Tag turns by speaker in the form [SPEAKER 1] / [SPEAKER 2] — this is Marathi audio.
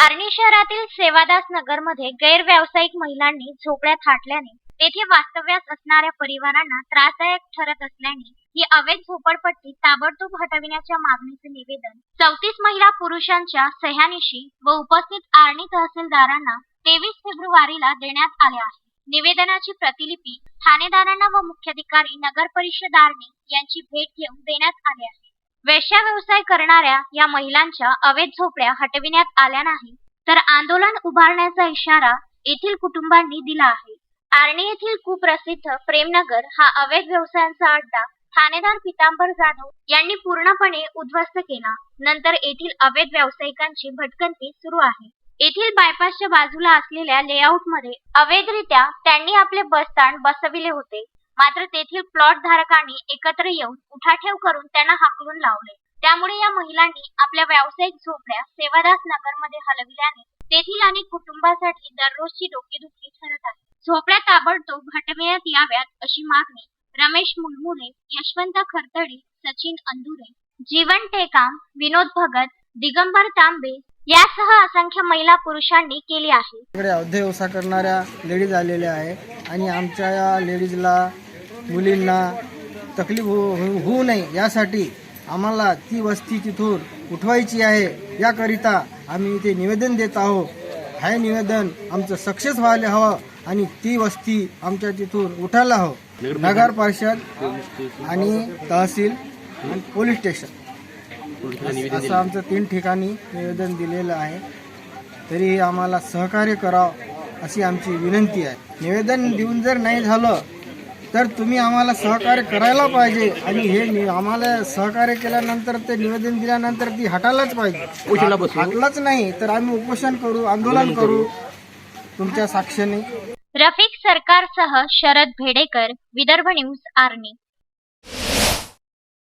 [SPEAKER 1] आर्णी शहरातील सेवादास नगरमध्ये गैरव्यावसायिक महिलांनी झोपड्या थाटल्याने तेथे वास्तव्यास असणाऱ्या परिवारांना त्रासदायक ठरत असल्याने ही अवैध झोपडपट्टी ताबडतोब हटविण्याच्या मागणीचे निवेदन चौतीस महिला पुरुषांच्या सह्यानिशी व उपस्थित आर्णी तहसीलदारांना तेवीस फेब्रुवारीला देण्यात आले आहे. निवेदनाची प्रतिलिपी ठाणेदारांना व मुख्याधिकारी नगर परिषद आर्णी यांची भेट घेऊन देण्यात आली आहे. वेश्या व्यवसाय करणाऱ्या या महिलांच्या अवैध झोपड्या हटविण्यात आल्या नाही तर आंदोलन उभारण्याचा इशारा येथील कुटुंबांनी दिला आहे. आर्णी येथील कुप्रसिद्ध प्रेमनगर हा अवैध व्यवसायांचा अड्डा ठाणेदार पितांबर जाधव यांनी पूर्णपणे उद्ध्वस्त केला. नंतर येथील अवैध व्यावसायिकांची भटकंती सुरू आहे. येथील बायपासच्या बाजूला असलेल्या लेआउटमध्ये अवैधरित्या त्यांनी आपले बसस्थान बसविले होते. मात्र तेथील प्लॉट धारकांनी एकत्र येऊन उठाठेव करून त्यांना हाकलून लावले. त्यामुळे या महिलांनी आपल्या व्यावसायिक झोपड्या सेवादास नगरमध्ये हलविल्याने तेथील अनेक कुटुंबासाठी दररोजची डोकेदुखी ठरत आहे. झोपड्या ताबडतोब हटविण्यात याव्यात अशी मागणी रमेश मुलमुले यशवंत खरतडी सचिन अंदुरे जीवन टेकाम विनोद भगत दिगंबर तांबे यासह असंख्य महिला पुरुषांनी केली आहे.
[SPEAKER 2] इकडे व्यवसाय करणाऱ्या लेडीज आलेल्या आहे आणि आमच्या या लेडीजला मुलींना तकलीफ हो हो- होऊ नये यासाठी आम्हाला ती वस्ती तिथून उठवायची आहे. याकरिता आम्ही इथे निवेदन देत आहोत. हे निवेदन आमचं सक्सेस व्हायला हवं आणि ती वस्ती आमच्या तिथून उठायला हवं. नगर परिषद आणि तहसील आणि पोलीस स्टेशन. असं आमचं तीन ठिकाणी निवेदन दिलेलं आहे. तरी आम्हाला सहकार्य करावं अशी आमची विनंती आहे. निवेदन देऊन जर नाही झालं तर तुम्ही आम्हाला सहकार्य करायला पाहिजे. आणि हे नि- आम्हाला सहकार्य केल्यानंतर ते निवेदन दिल्यानंतर ती हटायलाच पाहिजे. हटलंच नाही तर आम्ही उपोषण करू आंदोलन करू. तुमच्या साक्षीने.
[SPEAKER 1] रफिक सरकारसह शरद भेडेकर विदर्भ न्यूज आर्णी